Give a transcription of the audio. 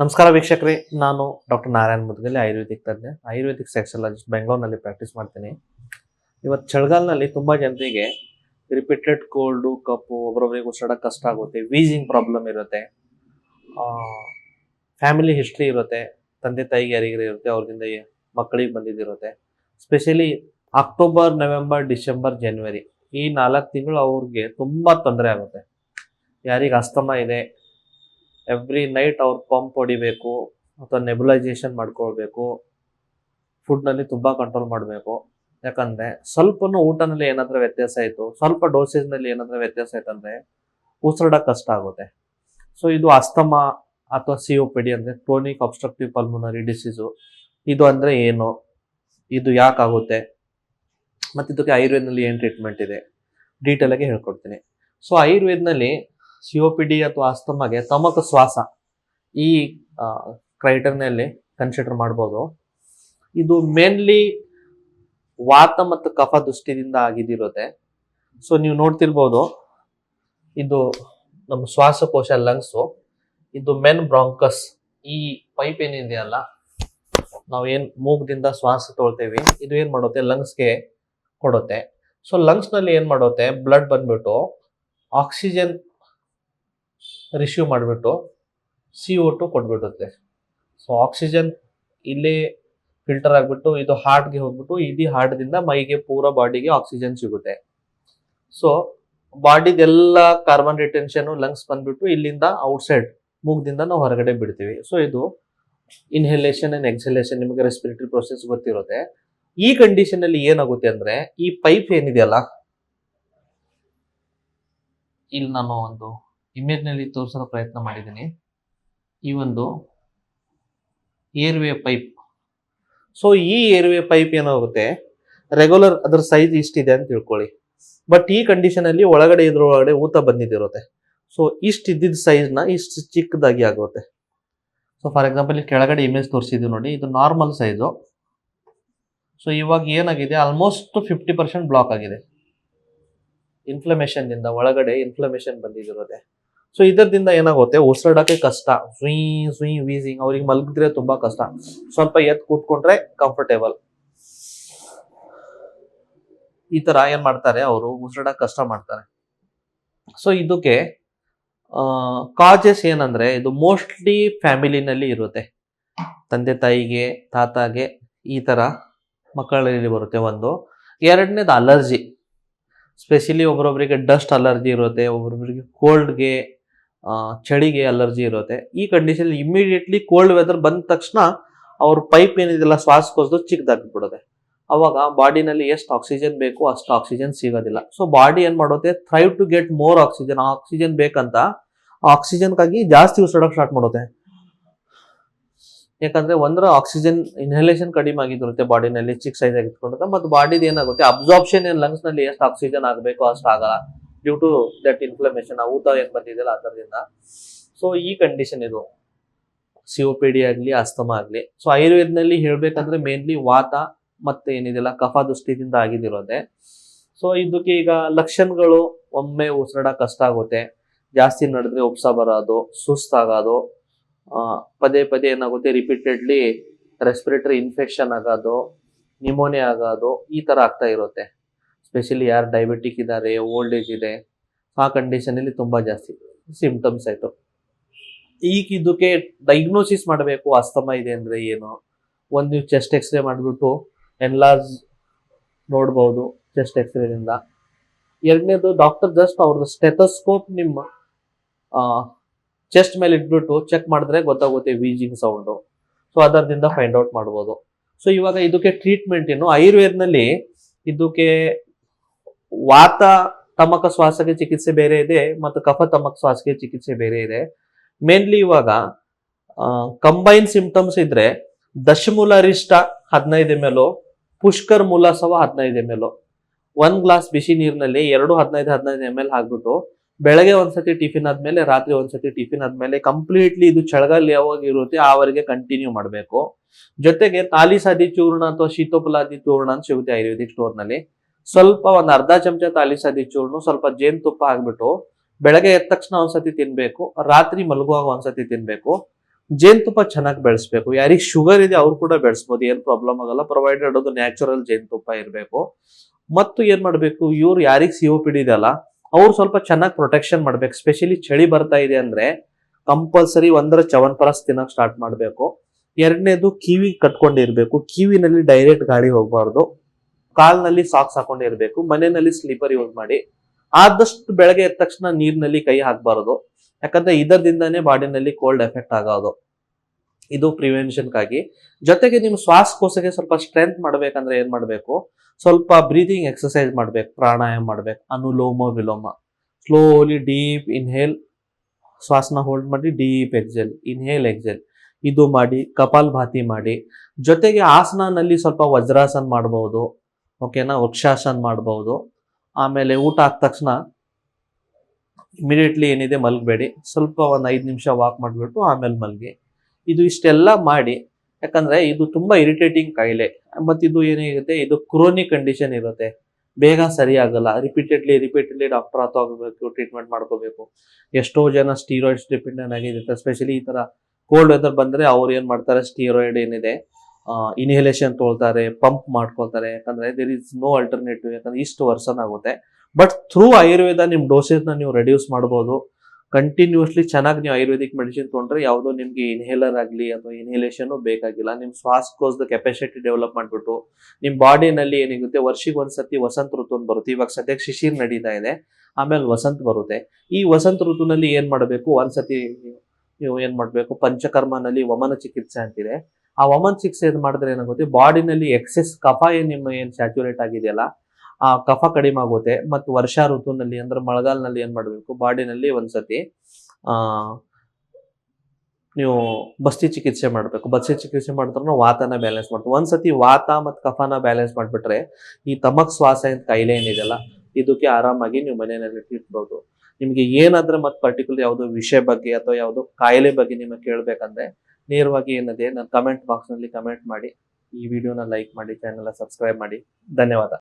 ನಮಸ್ಕಾರ ವೀಕ್ಷಕರೇ, ನಾನು ಡಾಕ್ಟರ್ ನಾರಾಯಣ ಮುದ್ಗಲಿ ಆಯುರ್ವೇದಿಕ್ ತಜ್ಞ. ಆಯುರ್ವೇದಿಕ್ ಸೆಕ್ಸಾಲಜಿಸ್ಟ್ ಬೆಂಗಳೂರಿನಲ್ಲಿ ಪ್ರಾಕ್ಟೀಸ್ ಮಾಡ್ತೀನಿ. ಇವತ್ತು ಚಳಿಗಾಲದಲ್ಲಿ ತುಂಬ ಜನರಿಗೆ ರಿಪೀಟೆಡ್ ಕೋಲ್ಡು ಕಪ್ಪು ಒಬ್ಬರೊಬ್ಬರಿಗೆ ಉಸಿರಾಡೋಕೆ ಕಷ್ಟ ಆಗುತ್ತೆ ವೀಸಿಂಗ್ ಪ್ರಾಬ್ಲಮ್ ಇರುತ್ತೆ ಫ್ಯಾಮಿಲಿ ಹಿಸ್ಟ್ರಿ ಇರುತ್ತೆ, ತಂದೆ ತಾಯಿಗೆ ಯಾರಿಗಾರ ಇರುತ್ತೆ ಅವ್ರಿಂದ ಮಕ್ಕಳಿಗೆ ಬಂದಿದ್ದಿರುತ್ತೆ specially October November December January ಈ ನಾಲ್ಕು ತಿಂಗಳು ಅವ್ರಿಗೆ ತುಂಬ ತೊಂದರೆ ಆಗುತ್ತೆ. ಯಾರಿಗೆ ಅಸ್ತಮ ಇದೆ ಎವ್ರಿ ನೈಟ್ ಅವ್ರು ಪಂಪ್ ಹೊಡಿಬೇಕು, ಅಥವಾ ನೆಬುಲೈಸೇಷನ್ ಮಾಡ್ಕೊಳ್ಬೇಕು ಫುಡ್ನಲ್ಲಿ ತುಂಬ ಕಂಟ್ರೋಲ್ ಮಾಡಬೇಕು. ಯಾಕಂದರೆ ಸ್ವಲ್ಪನೂ ಊಟನಲ್ಲಿ ಏನಾದರೂ ವ್ಯತ್ಯಾಸ ಆಯಿತು ಸ್ವಲ್ಪ ಡೋಸೇಜ್ನಲ್ಲಿ ಏನಾದರೂ ವ್ಯತ್ಯಾಸ ಆಯ್ತು ಉಸಿರಾಡೋಕೆ ಕಷ್ಟ ಆಗುತ್ತೆ. ಸೊ ಇದು ಅಸ್ತಮ ಅಥವಾ ಸಿ ಒ ಪಿ ಡಿ ಅಂದರೆ ಕ್ರೋನಿಕ್ ಅಬ್ಸ್ಟ್ರಕ್ಟಿವ್ ಪಲ್ಮುನರಿ ಡಿಸೀಸು ಇದು ಅಂದರೆ ಏನು? ಇದು ಯಾಕಾಗುತ್ತೆ ಮತ್ತು ಇದಕ್ಕೆ ಆಯುರ್ವೇದನಲ್ಲಿ ಏನು ಟ್ರೀಟ್ಮೆಂಟ್ ಇದೆ? ಡೀಟೇಲಾಗಿ ಹೇಳ್ಕೊಡ್ತೀನಿ. ಸೊ ಆಯುರ್ವೇದನಲ್ಲಿ ಸಿ ಒ ಪಿ ಡಿ ಅಥವಾ ಆಸ್ತಮಾಗೆ ತಮಕ ಶ್ವಾಸ ಈ ಕ್ರೈಟರ್ನಲ್ಲಿ ಕನ್ಸಿಡರ್ ಮಾಡ್ಬೋದು. ಇದು ಮೇನ್ಲಿ ವಾತ ಮತ್ತು ಕಫ ದೃಷ್ಟಿದಿಂದ ಆಗಿದಿರುತ್ತೆ. ಸೊ ನೀವು ನೋಡ್ತಿರ್ಬೋದು, ಇದು ನಮ್ಮ ಶ್ವಾಸಕೋಶ ಲಂಗ್ಸು ಇದು ಮೆನ್ ಬ್ರಾಂಕಸ್ ಈ ಪೈಪ್ ಏನಿದೆಯಲ್ಲ, ನಾವು ಏನು ಮೂಗದಿಂದ ಶ್ವಾಸ ತೊಳ್ತೇವೆ, ಇದು ಏನು ಮಾಡುತ್ತೆ ಲಂಗ್ಸ್ಗೆ ಕೊಡುತ್ತೆ. ಸೊ ಲಂಗ್ಸ್ನಲ್ಲಿ ಏನು ಮಾಡುತ್ತೆ ಬ್ಲಡ್ ಬಂದ್ಬಿಟ್ಟು ಆಕ್ಸಿಜನ್ ರಿಸೀವ್ ಮಾಡಿಬಿಟ್ಟು ಸಿ ಒ ಟು ಕೊಟ್ಬಿಡುತ್ತೆ. ಸೊ ಆಕ್ಸಿಜನ್ ಇಲ್ಲಿ ಫಿಲ್ಟರ್ ಆಗಿಬಿಟ್ಟು ಇದು ಹಾರ್ಟ್ಗೆ ಹೋಗ್ಬಿಟ್ಟು ಇಡೀ ಹಾರ್ಟ್ದಿಂದ ಮೈಗೆ ಪೂರ ಬಾಡಿಗೆ ಆಕ್ಸಿಜನ್ ಸಿಗುತ್ತೆ. ಸೊ ಬಾಡಿದೆಲ್ಲ ಕಾರ್ಬನ್ ರಿಟೆನ್ಷನ್ ಲಂಗ್ಸ್ ಬಂದ್ಬಿಟ್ಟು ಇಲ್ಲಿಂದ ಔಟ್ಸೈಡ್ ಮೂಗ್ದಿಂದ ನಾವು ಹೊರಗಡೆ ಬಿಡ್ತೀವಿ. ಸೊ ಇದು ಇನ್ಹೆಲೇಷನ್ ಅಂಡ್ ಎಕ್ಸಲೇಷನ್ ನಿಮಗೆ ರೆಸ್ಪಿರೇಟರಿ ಪ್ರೊಸೆಸ್ ಗೊತ್ತಿರುತ್ತೆ. ಈ ಕಂಡೀಷನ್ ಅಲ್ಲಿ ಏನಾಗುತ್ತೆ ಅಂದ್ರೆ ಈ ಪೈಪ್ ಏನಿದೆಯಲ್ಲ? ಇಲ್ಲಿ ನಾನು ಒಂದು ಇಮೇಜ್ನಲ್ಲಿ ತೋರಿಸೋ ಪ್ರಯತ್ನ ಮಾಡಿದ್ದೀನಿ ಈ ಒಂದು ಏರ್ವೇ ಪೈಪ್ ಸೊ ಈ ಏರ್ವೇ ಪೈಪ್ ಏನಾಗುತ್ತೆ? ರೆಗ್ಯುಲರ್ ಅದ್ರ ಸೈಜ್ ಇಷ್ಟಿದೆ ಅಂತ ತಿಳ್ಕೊಳ್ಳಿ. ಬಟ್ ಈ ಕಂಡೀಷನ್ ಅಲ್ಲಿ ಒಳಗಡೆ ಇದ್ರೊಳಗಡೆ ಊತ ಬಂದಿದ್ದಿರುತ್ತೆ. ಸೊ ಇಷ್ಟು ಇದ್ದಿದ್ದ ಸೈಜ್ನ ಇಷ್ಟು ಚಿಕ್ಕದಾಗಿ ಆಗುತ್ತೆ. ಸೊ ಫಾರ್ ಎಕ್ಸಾಂಪಲ್ ಇಲ್ಲಿ ಕೆಳಗಡೆ ಇಮೇಜ್ ತೋರಿಸಿದ್ವಿ ನೋಡಿ, ಇದು ನಾರ್ಮಲ್ ಸೈಜು ಸೊ ಇವಾಗ ಏನಾಗಿದೆ? ಆಲ್ಮೋಸ್ಟ್ ಫಿಫ್ಟಿ ಪರ್ಸೆಂಟ್ ಬ್ಲಾಕ್ ಆಗಿದೆ. ಇನ್ಫ್ಲಮೇಷನ್ನಿಂದ ಒಳಗಡೆ ಇನ್ಫ್ಲಮೇಷನ್ ಬಂದಿದಿರುತ್ತೆ ಸೊ ಇದರಿಂದ ಏನಾಗುತ್ತೆ? ಉಸಿರಾಡಕ್ಕೆ ಕಷ್ಟ. ಸುಯಿ ಸುಯಿ, ವೀಸಿಂಗ್. ಅವ್ರಿಗೆ ಮಲಗಿದ್ರೆ ತುಂಬಾ ಕಷ್ಟ. ಸ್ವಲ್ಪ ಎದ್ದು ಕೂತ್ಕೊಂಡ್ರೆ ಕಂಫರ್ಟೇಬಲ್ ಈ ತರ ಏನ್ ಮಾಡ್ತಾರೆ ಅವರು? ಉಸಿರಾಡಕ್ ಕಷ್ಟ ಮಾಡ್ತಾರೆ. ಸೊ ಇದಕ್ಕೆ ಕಾಜಸ್ ಏನಂದ್ರೆ, ಇದು ಮೋಸ್ಟ್ಲಿ ಫ್ಯಾಮಿಲಿನಲ್ಲಿ ಇರುತ್ತೆ. ತಂದೆ, ತಾಯಿಗೆ, ತಾತಾಗೆ ಈ ತರ ಮಕ್ಕಳಲ್ಲಿ ಬರುತ್ತೆ ಒಂದು. ಎರಡನೇದು ಅಲರ್ಜಿ ಸ್ಪೆಷಲಿ ಒಬ್ಬರೊಬ್ಬರಿಗೆ ಡಸ್ಟ್ ಅಲರ್ಜಿ ಇರುತ್ತೆ ಒಬ್ಬರೊಬ್ಬರಿಗೆ ಕೋಲ್ಡ್ಗೆ ಚಳಿಗೆ ಅಲರ್ಜಿ ಇರುತ್ತೆ. ಈ ಕಂಡೀಷನ್ ಇಮಿಡಿಯೇಟ್ಲಿ ಕೋಲ್ಡ್ ವೆದರ್ ಬಂದ ತಕ್ಷಣ ಅವ್ರ ಪೈಪ್ ಏನಿದೆಲ್ಲ ಶ್ವಾಸಕೋಶದ್ದು ಚಿಕ್ಕದಾಗ್ಬಿಡುತ್ತೆ. ಅವಾಗ ಬಾಡಿನಲ್ಲಿ ಎಷ್ಟು ಆಕ್ಸಿಜನ್ ಬೇಕು ಅಷ್ಟು ಆಕ್ಸಿಜನ್ ಸಿಗೋದಿಲ್ಲ. ಸೊ ಬಾಡಿ ಏನು ಮಾಡುತ್ತೆ? Try to get more oxygen oxygen ಬೇಕಂತ ಆಕ್ಸಿಜನ್ಗಾಗಿ ಜಾಸ್ತಿ ಉಸಿರಾಡಕ್ ಸ್ಟಾರ್ಟ್ ಮಾಡುತ್ತೆ. ಯಾಕಂದ್ರೆ ಒಂದ್ರ ಆಕ್ಸಿಜನ್ ಇನ್ಹಲೇಷನ್ ಕಡಿಮೆ ಆಗಿರುತ್ತೆ ಬಾಡಿನಲ್ಲಿ ಚಿಕ್ಕ ಸೈಜ್ ಆಗಿ ಇಟ್ಕೊಂಡಿರುತ್ತೆ ಮತ್ತು ಬಾಡಿದ ಏನಾಗುತ್ತೆ? ಅಬ್ಸಾರ್ಪ್ಷನ್ ಏನು ಲಂಗ್ಸ್ನಲ್ಲಿ ಎಷ್ಟು ಆಕ್ಸಿಜನ್ ಆಗಬೇಕು ಅಷ್ಟು ಆಗಲ್ಲ. ಡ್ಯೂ ಟು ದಟ್ ಇನ್ಫ್ಲಮೇಷನ್ ಆ ಊತ ಏನ್ ಬಂದಿದೆಯಲ್ಲ ಥರದಿಂದ ಸೊ ಈ ಕಂಡೀಷನ್ ಇದು. ಸಿ ಒ ಪಿ ಡಿ ಆಗಲಿ ಅಸ್ತಮ ಆಗಲಿ. ಸೊ ಆಯುರ್ವೇದನಲ್ಲಿ ಹೇಳ್ಬೇಕಂದ್ರೆ ಮೇನ್ಲಿ ವಾತ ಮತ್ತೆ ಏನಿದೆಯಲ್ಲ ಕಫ ದೃಷ್ಟಿದಿಂದ ಆಗಿದಿರೋದೆ. ಸೊ ಇದಕ್ಕೆ ಈಗ ಲಕ್ಷಣಗಳು ಒಮ್ಮೆ ಉಸಿರಾಡ ಕಷ್ಟ ಆಗುತ್ತೆ. ಜಾಸ್ತಿ ನಡೆದ್ರೆ ಉಪ್ಸ ಬರೋದು ಸುಸ್ತಾಗೋದು ಆ, ಪದೇ ಪದೇ ಏನಾಗುತ್ತೆ ರಿಪೀಟೆಡ್ಲಿ ರೆಸ್ಪಿರೇಟರಿ ಇನ್ಫೆಕ್ಷನ್ ಆಗೋದು ನಿಮೋನಿಯಾ ಆಗೋದು ಈ ತರ ಆಗ್ತಾ ಇರುತ್ತೆ. ಸ್ಪೆಷಲಿ ಯಾರು ಡಯಾಬಿಟಿಕ್ ಇದ್ದಾರೆ ಓಲ್ಡ್ ಏಜ್ ಇದೆ, ಆ ಕಂಡೀಷನಲ್ಲಿ ತುಂಬಾ ಜಾಸ್ತಿ ಸಿಂಪ್ಟಮ್ಸ್ ಆಯಿತು. ಈಗ ಇದಕ್ಕೆ ಡೈಗ್ನೋಸಿಸ್ ಮಾಡಬೇಕು, ಅಸ್ತಮ ಇದೆ ಅಂದ್ರೆ ಏನು? ಒಂದು ನೀವು ಚೆಸ್ಟ್ ಎಕ್ಸ್ರೇ ಮಾಡಿಬಿಟ್ಟು ಎನ್ಲಾರ್ಜ್ ನೋಡ್ಬೋದು ಚೆಸ್ಟ್ ಎಕ್ಸ್ರೇದಿಂದ ಎರಡನೇದು ಡಾಕ್ಟರ್ ಜಸ್ಟ್ ಅವ್ರದ್ದು ಸ್ಟೆಥೋಸ್ಕೋಪ್ ನಿಮ್ಮ ಚೆಸ್ಟ್ ಮೇಲೆ ಇಟ್ಬಿಟ್ಟು ಚೆಕ್ ಮಾಡಿದ್ರೆ ಗೊತ್ತಾಗುತ್ತೆ ವೀಜಿಂಗ್ ಸೌಂಡು ಸೊ ಅದರಿಂದ ಫೈಂಡ್ ಔಟ್ ಮಾಡ್ಬೋದು. ಸೊ ಇವಾಗ ಇದಕ್ಕೆ ಟ್ರೀಟ್ಮೆಂಟ್ ಏನು? ಆಯುರ್ವೇದನಲ್ಲಿ ಇದಕ್ಕೆ ವಾತ ತಮಕ ಶ್ವಾಸಕ್ಕೆ ಚಿಕಿತ್ಸೆ ಬೇರೆ ಇದೆ ಮತ್ತು ಕಫ ತಮಕ ಶ್ವಾಸಕ್ಕೆ ಚಿಕಿತ್ಸೆ ಬೇರೆ ಇದೆ. ಮೇನ್ಲಿ ಇವಾಗ ಕಂಬೈನ್ ಸಿಂಪ್ಟಮ್ಸ್ ಇದ್ರೆ ದಶಮೂಲ ಅರಿಷ್ಟ ಹದಿನೈದು ಎಂ ಎಲ್ ಪುಷ್ಕರ್ ಮೂಲಸವ ಹದಿನೈದು ಎಂ ಎಲ್ ಒಂದ್ ಗ್ಲಾಸ್ ಬಿಸಿ ನೀರಿನಲ್ಲಿ ಎರಡು ಹದಿನೈದು ಹದಿನೈದು ಎಂ ಎಲ್ ಹಾಕ್ಬಿಟ್ಟು ಬೆಳಗ್ಗೆ ಒಂದ್ಸತಿ ಟಿಫಿನ್ ಆದ್ಮೇಲೆ, ರಾತ್ರಿ ಒಂದ್ಸತಿ ಟಿಫಿನ್ ಆದ್ಮೇಲೆ ಕಂಪ್ಲೀಟ್ಲಿ ಇದು ಚಳಗಾಲ ಯಾವಾಗ ಇರುತ್ತೆ ಆವರೆಗೆ ಕಂಟಿನ್ಯೂ ಮಾಡಬೇಕು. ಜೊತೆಗೆ ತಾಲಿ ಸಾದಿ ಚೂರ್ಣ ಅಥವಾ ಶೀತೋಪಲಾದಿ ಚೂರ್ಣ ಅಂತ ಸಿಗುತ್ತೆ ಆಯುರ್ವೇದಿಕ್ ಸ್ಟೋರ್ನಲ್ಲಿ. ಸ್ವಲ್ಪ ಒಂದ್ ಅರ್ಧ ಚಮಚ ತಾಲಿ ಸಾದಿ ಚೂರ್ಣ, ಸ್ವಲ್ಪ ಜೇನುತುಪ್ಪ ಹಾಕ್ಬಿಟ್ಟು ಬೆಳಗ್ಗೆ ಎದ್ದ ತಕ್ಷಣ ಒಂದ್ಸತಿ ತಿನ್ಬೇಕು, ರಾತ್ರಿ ಮಲಗುವಾಗ ಒಂದ್ಸತಿ ತಿನ್ಬೇಕು. ಜೇನುತುಪ್ಪ ಚೆನ್ನಾಗಿ ಬೆಳೆಸ್ಬೇಕು. ಯಾರಿಗೆ ಶುಗರ್ ಇದೆ ಅವ್ರು ಕೂಡ ಬೆಳೆಸ್ಬೋದು, ಏನು ಪ್ರಾಬ್ಲಮ್ ಆಗಲ್ಲ. ಪ್ರೊವೈಡೆಡ್ ಅದು ನ್ಯಾಚುರಲ್ ಜೇನುತುಪ್ಪ ಇರಬೇಕು. ಮತ್ತು ಏನ್ ಮಾಡಬೇಕು, ಇವ್ರು ಯಾರಿಗೆ ಸಿ ಒ ಪಿ ಡಿ ಅವ್ರು ಸ್ವಲ್ಪ ಚೆನ್ನಾಗಿ ಪ್ರೊಟೆಕ್ಷನ್ ಮಾಡ್ಬೇಕು. ಸ್ಪೆಷಲಿ ಚಳಿ ಬರ್ತಾ ಇದೆ ಅಂದ್ರೆ ಕಂಪಲ್ಸರಿ ಒಂದರ ಚವನ್ಪ್ರಾಸ್ ತಿನ್ನಕ್ ಸ್ಟಾರ್ಟ್ ಮಾಡಬೇಕು. ಎರಡನೇದು ಕಿವಿ ಕಟ್ಕೊಂಡಿರ್ಬೇಕು. ಕಿವಿನಲ್ಲಿ ಡೈರೆಕ್ಟ್ ಗಾಳಿ ಹೋಗಬಾರ್ದು. ಕಾಲ್ನಲ್ಲಿ ಸಾಕ್ಸ್ ಹಾಕೊಂಡಿರ್ಬೇಕು ಮನೆಯಲ್ಲಿ ಸ್ಲೀಪರ್ ಯೂಸ್ ಮಾಡಿ, ಆದಷ್ಟು ಬೆಳಗ್ಗೆ ಎದ್ದ ತಕ್ಷಣ ನೀರಿನಲ್ಲಿ ಕೈ ಹಾಕಬಾರದು. ಯಾಕಂದ್ರೆ ಇದರದಿಂದಾನೇ ಬಾಡಿನಲ್ಲಿ ಕೋಲ್ಡ್ ಎಫೆಕ್ಟ್ ಆಗೋದು. ಇದು ಪ್ರಿವೆನ್ಷನ್ಗಾಗಿ ಜೊತೆಗೆ ನಿಮ್ಮ ಶ್ವಾಸಕೋಶಕ್ಕೆ ಸ್ವಲ್ಪ ಸ್ಟ್ರೆಂತ್ ಮಾಡಬೇಕಂದ್ರೆ ಏನ್ ಮಾಡಬೇಕು? ಸ್ವಲ್ಪ ಬ್ರೀದಿಂಗ್ ಎಕ್ಸರ್ಸೈಸ್ ಮಾಡ್ಬೇಕು, ಪ್ರಾಣಾಯಾಮ ಮಾಡ್ಬೇಕು. Anuloma Viloma. Slowly deep inhale ಶ್ವಾಸನ hold ಮಾಡಿ ಡೀಪ್ ಎಕ್ಸೆಲ್ ಇನ್ಹೇಲ್ ಎಕ್ಸೆಲ್ ಇದು ಮಾಡಿ ಕಪಾಲ್ ಭಾತಿ ಮಾಡಿ. ಜೊತೆಗೆ ಆಸನನಲ್ಲಿ ಸ್ವಲ್ಪ ವಜ್ರಾಸನ ಮಾಡಬಹುದು ಓಕೆನಾ? ವೃಕ್ಷಾಸನ ಮಾಡಬಹುದು ಆಮೇಲೆ ಊಟ ಆದ ತಕ್ಷಣ ಇಮಿಡಿಯೇಟ್ಲಿ ಏನಿದೆ ಮಲಗಬೇಡಿ. ಸ್ವಲ್ಪ ಒಂದು ಐದು ನಿಮಿಷ ವಾಕ್ ಮಾಡಿಬಿಟ್ಟು ಆಮೇಲೆ ಮಲಗಿ. ಇದು ಇಷ್ಟೆಲ್ಲ ಮಾಡಿ, ಯಾಕಂದ್ರೆ ಇದು ತುಂಬಾ ಇರಿಟೇಟಿಂಗ್ ಕಾಯಿಲೆ. ಮತ್ತು ಇದು ಏನಾಗುತ್ತೆ ಇದು ಕ್ರೋನಿಕ್ ಕಂಡೀಷನ್ ಇರುತ್ತೆ. ಬೇಗ ಸರಿ ರಿಪೀಟೆಡ್ಲಿ ರಿಪೀಟೆಡ್ಲಿ ಡಾಕ್ಟರ್ ಹತ್ರ ಹೋಗಬೇಕು ಟ್ರೀಟ್ಮೆಂಟ್ ಮಾಡ್ಕೋಬೇಕು. ಎಷ್ಟೋ ಜನ ಸ್ಟೀರಾಯ್ಡ್ಸ್ ಡಿಪೆಂಡೆಂಟ್ ಆಗಿರುತ್ತೆ. ಸ್ಪೆಷಲಿ ಈ ತರ ಕೋಲ್ಡ್ ವೆದರ್ ಬಂದ್ರೆ ಅವ್ರು ಏನು ಮಾಡ್ತಾರೆ? ಸ್ಟೀರಾಯ್ಡ್ ಏನಿದೆ? ಇನ್ಹೇಲೇಷನ್ ತೊಳ್ತಾರೆ ಪಂಪ್ ಮಾಡ್ಕೊಳ್ತಾರೆ. ಯಾಕಂದ್ರೆ ದೇರ್ ಇಸ್ ನೋ ಅಲ್ಟರ್ನೇಟಿವ್ ಯಾಕಂದ್ರೆ ಇಷ್ಟು ವರ್ಷನ್ ಆಗುತ್ತೆ. ಬಟ್ ಥ್ರೂ ಆಯುರ್ವೇದ ನಿಮ್ ಡೋಸೇಜ್ನ ನೀವು ರೆಡ್ಯೂಸ್ ಮಾಡ್ಬೋದು. ಕಂಟಿನ್ಯೂಸ್ಲಿ ಚೆನ್ನಾಗಿ ನೀವು ಆಯುರ್ವೇದಿಕ್ ಮೆಡಿಸಿನ್ ತೊಗೊಂಡ್ರೆ ಯಾವುದೋ ನಿಮಗೆ ಇನ್ಹೇಲರ್ ಆಗಲಿ ಅಥವಾ ಇನ್ಹೇಲೇಷನ್ ಬೇಕಾಗಿಲ್ಲ. ನಿಮ್ಮ ಶ್ವಾಸಕೋಶದ ಕೆಪಾಸಿಟಿ ಡೆವಲಪ್ ಮಾಡಿಬಿಟ್ಟು ನಿಮ್ಮ ಬಾಡಿನಲ್ಲಿ ಏನಿರುತ್ತೆ ವರ್ಷಿಗೆ ಒಂದ್ಸತಿ ವಸಂತ ಋತು ಬರುತ್ತೆ. ಇವಾಗ ಸದ್ಯಕ್ಕೆ ಶಿಶಿರ್ ನಡೀತಾ ಇದೆ. ಆಮೇಲೆ ವಸಂತ ಬರುತ್ತೆ. ಈ ವಸಂತ ಋತುನಲ್ಲಿ ಏನು ಮಾಡಬೇಕು? ಒಂದ್ಸತಿ ನೀವು- ಮಾಡಬೇಕು ಮಾಡ್ಬೇಕು? ಪಂಚಕರ್ಮನಲ್ಲಿ ವಮನ ಚಿಕಿತ್ಸೆ ಅಂತಿದೆ. ಆ ವಮನ್ ಸಿಕ್ಸ್ ಏನ್ ಮಾಡಿದ್ರೆ ಏನಾಗುತ್ತೆ ಬಾಡಿನಲ್ಲಿ ಎಕ್ಸೆಸ್ ಕಫ ಏನ್ ನಿಮ್ಮ ಏನ್ ಸ್ಯಾಚುರೇಟ್ ಆಗಿದೆಯಲ್ಲ, ಆ ಕಫ ಕಡಿಮೆ ಆಗುತ್ತೆ. ಮತ್ತು ವರ್ಷಾ ಋತುನಲ್ಲಿ ಅಂದ್ರೆ ಮಳೆಗಾಲದಲ್ಲಿ ಏನ್ ಮಾಡಬೇಕು? ಬಾಡಿನಲ್ಲಿ ಒಂದ್ಸತಿ, ಆ, ನೀವು ಬಸ್ತಿ ಚಿಕಿತ್ಸೆ ಮಾಡಬೇಕು. ಬಸ್ತಿ ಚಿಕಿತ್ಸೆ ಮಾಡಿದ್ರೂ ವಾತನ ಬ್ಯಾಲೆನ್ಸ್ ಮಾಡ್ತೀವಿ ಒಂದ್ಸತಿ ವಾತ ಮತ್ತು ಕಫನ ಬ್ಯಾಲೆನ್ಸ್ ಮಾಡಿಬಿಟ್ರೆ ಈ ತಮಕ್ ಶ್ವಾಸ ಅಂತ ಕಾಯಿಲೆ ಏನಿದೆಯಲ್ಲ ಇದಕ್ಕೆ ಆರಾಮಾಗಿ ನೀವು ಮನೆಯಲ್ಲಿ ಇಟ್ಬೋದು ನಿಮಗೆ ಏನಾದ್ರೆ ಮತ್ತೆ ಪರ್ಟಿಕ್ಯುಲರ್ ಯಾವುದೋ ವಿಷಯ ಬಗ್ಗೆ ಅಥವಾ ಯಾವುದೋ ಕಾಯಿಲೆ ಬಗ್ಗೆ ನಿಮಗೆ ಕೇಳಬೇಕಂದ್ರೆ ನೇರವಾಗಿ ಏನಿದೆ ನನ್ನ ಕಮೆಂಟ್ ಬಾಕ್ಸ್ನಲ್ಲಿ ಕಮೆಂಟ್ ಮಾಡಿ, ಈ ವಿಡಿಯೋನ ಲೈಕ್ ಮಾಡಿ ಚಾನೆಲ್ ಸಬ್ಸ್ಕ್ರೈಬ್ ಮಾಡಿ. ಧನ್ಯವಾದ.